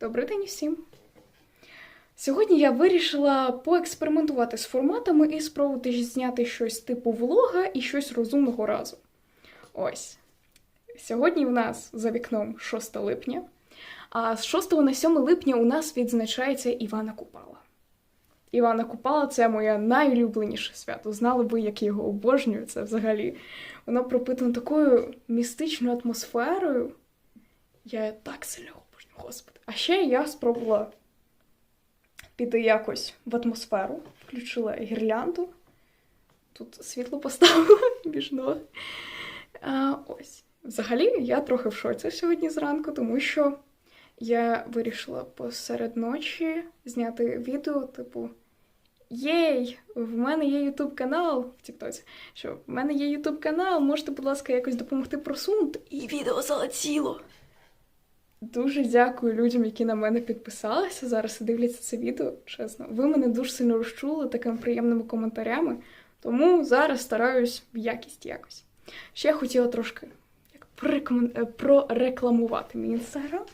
Добрий день всім! Сьогодні я вирішила поекспериментувати з форматами і спробувати зняти щось типу влога і щось розумного разу. Ось. Сьогодні в нас за вікном 6 липня, а з 6 на 7 липня у нас відзначається Івана Купала. Івана Купала це моє найулюбленіше свято. Знали би, як його обожнюю. Це взагалі. Воно пропитано такою містичною атмосферою. Я так сильно господи. А ще я спробувала піти якось в атмосферу, включила гірлянду. Тут світло поставила між ног. А, ось. Взагалі, я трохи в шоці сьогодні зранку, тому що я вирішила посеред ночі зняти відео, типу. Єй, в мене є Ютуб канал в Тіктоці. Що в мене є Ютуб канал, можете, будь ласка, якось допомогти просунути. І відео залетіло. Дуже дякую людям, які на мене підписалися зараз і дивляться це відео. Чесно, ви мене дуже сильно розчули такими приємними коментарями, тому зараз стараюсь в якість якось. Ще хотіла трошки як порекомен... е, прорекламувати мій інстаграм.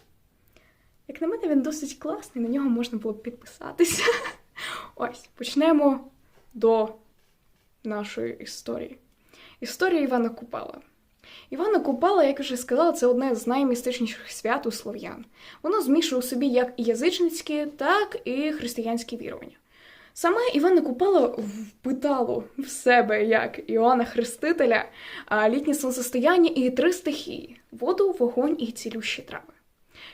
Як на мене, він досить класний, на нього можна було б підписатися. Ось, почнемо до нашої історії. Історія Івана Купала. Івана Купала, як вже сказала, це одне з наймістичніших свят у слов'ян. Воно змішує у собі як язичницькі, так і християнські вірування. Саме Івана Купала впитало в себе як Іоанна Хрестителя, а, літнє сонцестояння і три стихії воду, вогонь і цілющі трави.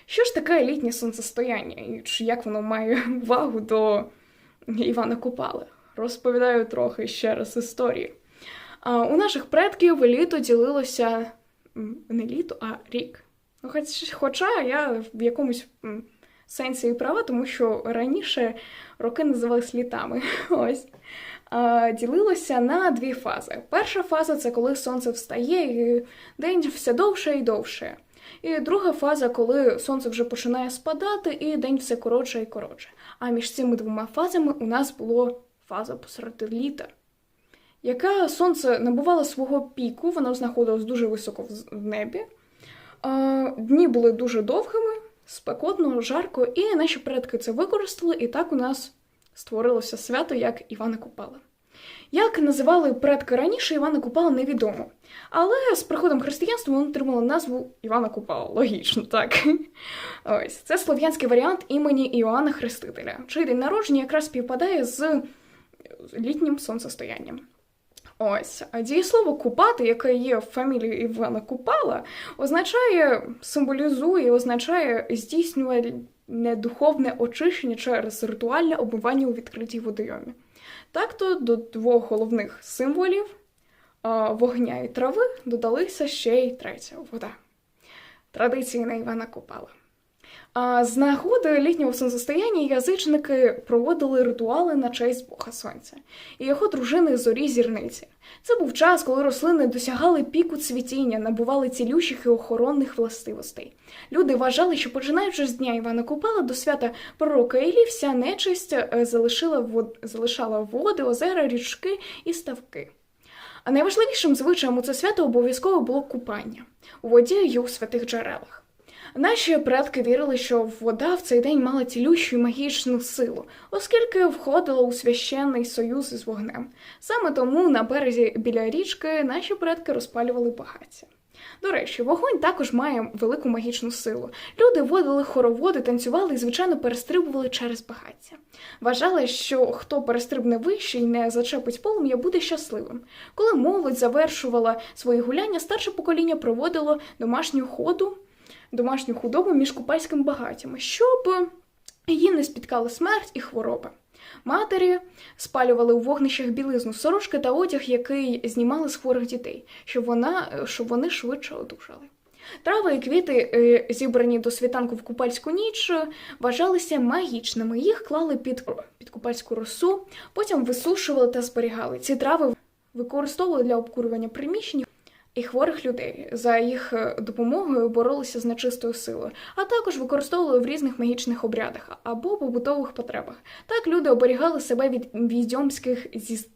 Що ж таке літнє сонцестояння, і як воно має вагу до Івана Купали? Розповідаю трохи ще раз історії. У наших предків літо ділилося не літо, а рік. Ну, хоч- Хоча я в якомусь сенсі і права, тому що раніше роки називались літами. Ось. Ділилося на дві фази. Перша фаза це коли сонце встає, і день все довше і довше. І друга фаза, коли сонце вже починає спадати, і день все коротше і коротше. А між цими двома фазами у нас була фаза посеред літа яка сонце набувало свого піку, воно знаходилось дуже високо в небі. Дні були дуже довгими, спекотно, жарко, і наші предки це використали, і так у нас створилося свято як Івана Купала. Як називали предки раніше, Івана Купала невідомо. Але з приходом християнства воно отримало назву Івана Купала. Логічно, так. Ось це слов'янський варіант імені Іоанна Хрестителя, чий день народження якраз співпадає з літнім сонцестоянням. Ось, дієслово купати, яке є в фамілії Івана Купала, означає, символізує, означає здійснюване духовне очищення через ритуальне обмивання у відкритій водойомі. Так-то до двох головних символів вогня і трави додалися ще й третя вода. Традиції на Івана Купала. А з нагоди літнього сонцестояння язичники проводили ритуали на честь Бога Сонця і його дружини зорі зірниці. Це був час, коли рослини досягали піку цвітіння, набували цілющих і охоронних властивостей. Люди вважали, що починаючи з дня Івана Купала до свята пророка Іллі, вся нечисть е, залишила вод... залишала води, озера, річки і ставки. А найважливішим звичаєм у це свято обов'язково було купання у воді і у святих джерелах. Наші предки вірили, що вода в цей день мала цілющу і магічну силу, оскільки входила у священний союз із вогнем. Саме тому на березі біля річки наші предки розпалювали багаття. До речі, вогонь також має велику магічну силу. Люди водили хороводи, танцювали і, звичайно, перестрибували через багаття. Вважали, що хто перестрибне вище і не зачепить полум'я, буде щасливим. Коли молодь завершувала свої гуляння, старше покоління проводило домашню ходу домашню худобу між купальськими багаттями, щоб її не спіткала смерть і хвороби. Матері спалювали у вогнищах білизну сорочки та одяг, який знімали з хворих дітей, щоб, вона, щоб вони швидше одужали. Трави і квіти, е, зібрані до світанку в купальську ніч, вважалися магічними. Їх клали під, під купальську росу, потім висушували та зберігали. Ці трави використовували для обкурювання приміщень і хворих людей. За їх е, допомогою боролися з нечистою силою, а також використовували в різних магічних обрядах або побутових потребах. Так люди оберігали себе від відьомських зі-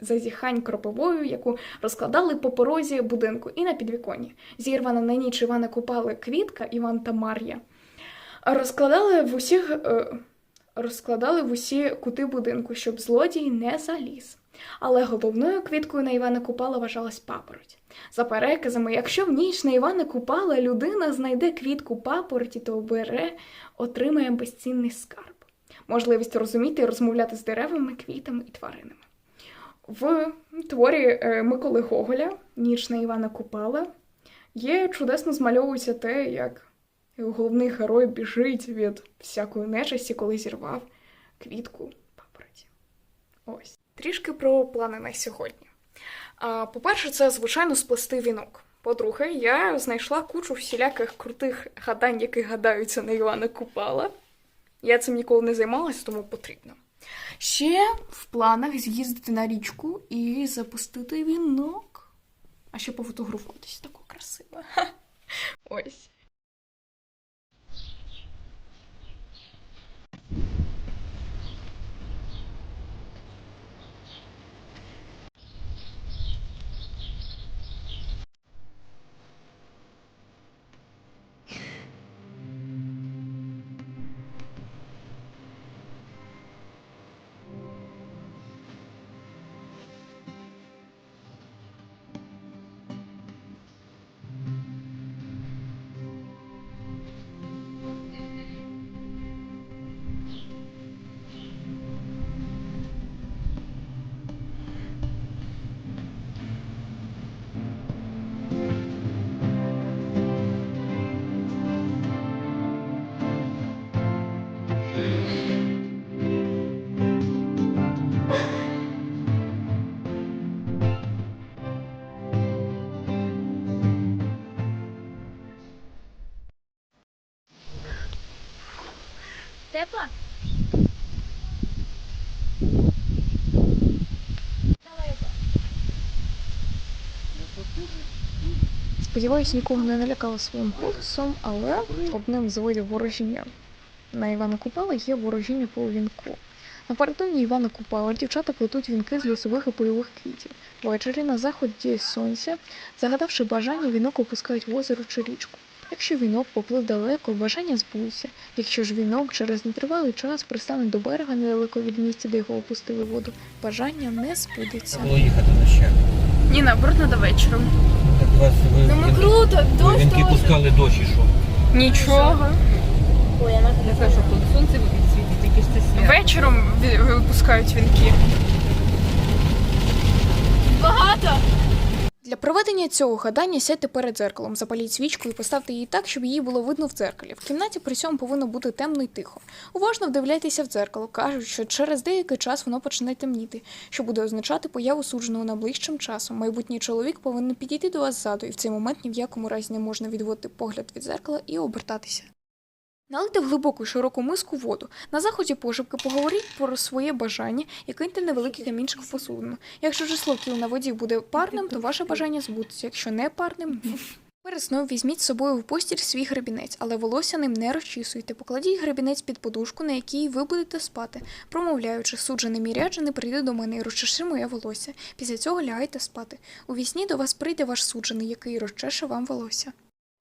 зазіхань кропивою, яку розкладали по порозі будинку і на підвіконні. Зірвана на ніч Івана купали квітка Іван та Мар'я. Розкладали в усіх. е, Розкладали в усі кути будинку, щоб злодій не заліз. Але головною квіткою на Івана Купала вважалась папороть. За переказами, якщо в ніч на Івана Купала людина знайде квітку папороті, то бере, отримає безцінний скарб. Можливість розуміти і розмовляти з деревами, квітами і тваринами. В творі е, Миколи Гоголя Ніч на Івана Купала є чудесно змальовується те, як головний герой біжить від всякої нечисті, коли зірвав квітку папороті. Ось. Трішки про плани на сьогодні. По-перше, це, звичайно, сплести вінок. По-друге, я знайшла кучу всіляких крутих гадань, які гадаються на Івана Купала. Я цим ніколи не займалася, тому потрібно. Ще в планах з'їздити на річку і запустити вінок. А ще пофотографуватися тако красиво. Ось. Сподіваюсь, нікого не налякала своїм голосом, але одним з видів ворожіння на Івана Купала є ворожіння по вінку. Напередодні Івана Купала дівчата плетуть вінки з лісових і польових квітів. Ввечері на заході сонця, загадавши бажання, вінок опускають в озеро чи річку. Якщо вінок поплив далеко, бажання збудеться. Якщо ж вінок через нетривалий час пристане до берега недалеко від місця, де його опустили в воду, бажання не збудеться. Було їхати на ще. Ні, наоборот, до вечора. Вас ви, Ну ми ви- круто, ви дощ вінки теж. пускали дощ і що? Нічого. Ой, вона Не кажу, що тут сонце світить, тільки ж це свято. Вечором ві- випускають вінки. багато. Для проведення цього гадання сядьте перед дзеркалом, запаліть свічку і поставте її так, щоб її було видно в дзеркалі. В кімнаті при цьому повинно бути темно і тихо. Уважно вдивляйтеся в дзеркало. Кажуть, що через деякий час воно почне темніти, що буде означати появу судженого найближчим часом. Майбутній чоловік повинен підійти до вас ззаду, і в цей момент ні в якому разі не можна відводити погляд від дзеркала і обертатися. Налийте в глибоку широку миску воду. На заході пошепки поговоріть про своє бажання і киньте невеликий камінчик в посудину. Якщо число кіл на воді буде парним, то ваше бажання збудеться. Якщо не парним. Перед сном візьміть з собою в постіль свій гребінець, але волосся ним не розчісуйте. Покладіть гребінець під подушку, на якій ви будете спати, промовляючи, суджений міряджений прийде до мене і розчеши моє волосся. Після цього лягайте спати. У вісні до вас прийде ваш суджений, який розчеше вам волосся.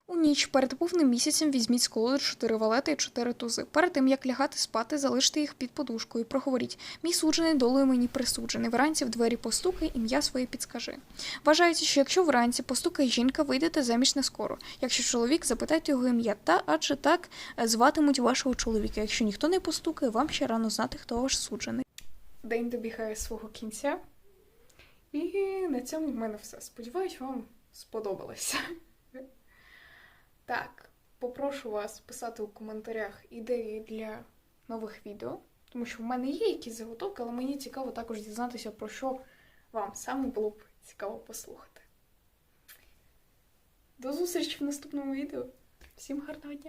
У ніч перед повним місяцем візьміть з колоди чотири валети і чотири тузи. Перед тим як лягати спати, залиште їх під подушкою. Проговоріть мій суджений долею мені присуджений. Вранці в двері постукай, ім'я своє підскажи. Вважається, що якщо вранці постукає жінка, вийдете заміж не скоро. Якщо чоловік, запитайте його ім'я, та адже так е, зватимуть вашого чоловіка. Якщо ніхто не постукає, вам ще рано знати, хто ваш суджений. День добігає свого кінця. І на цьому в мене все. Сподіваюсь, вам сподобалося. Так, попрошу вас писати у коментарях ідеї для нових відео, тому що в мене є якісь заготовки, але мені цікаво також дізнатися, про що вам саме було б цікаво послухати. До зустрічі в наступному відео. Всім гарного дня!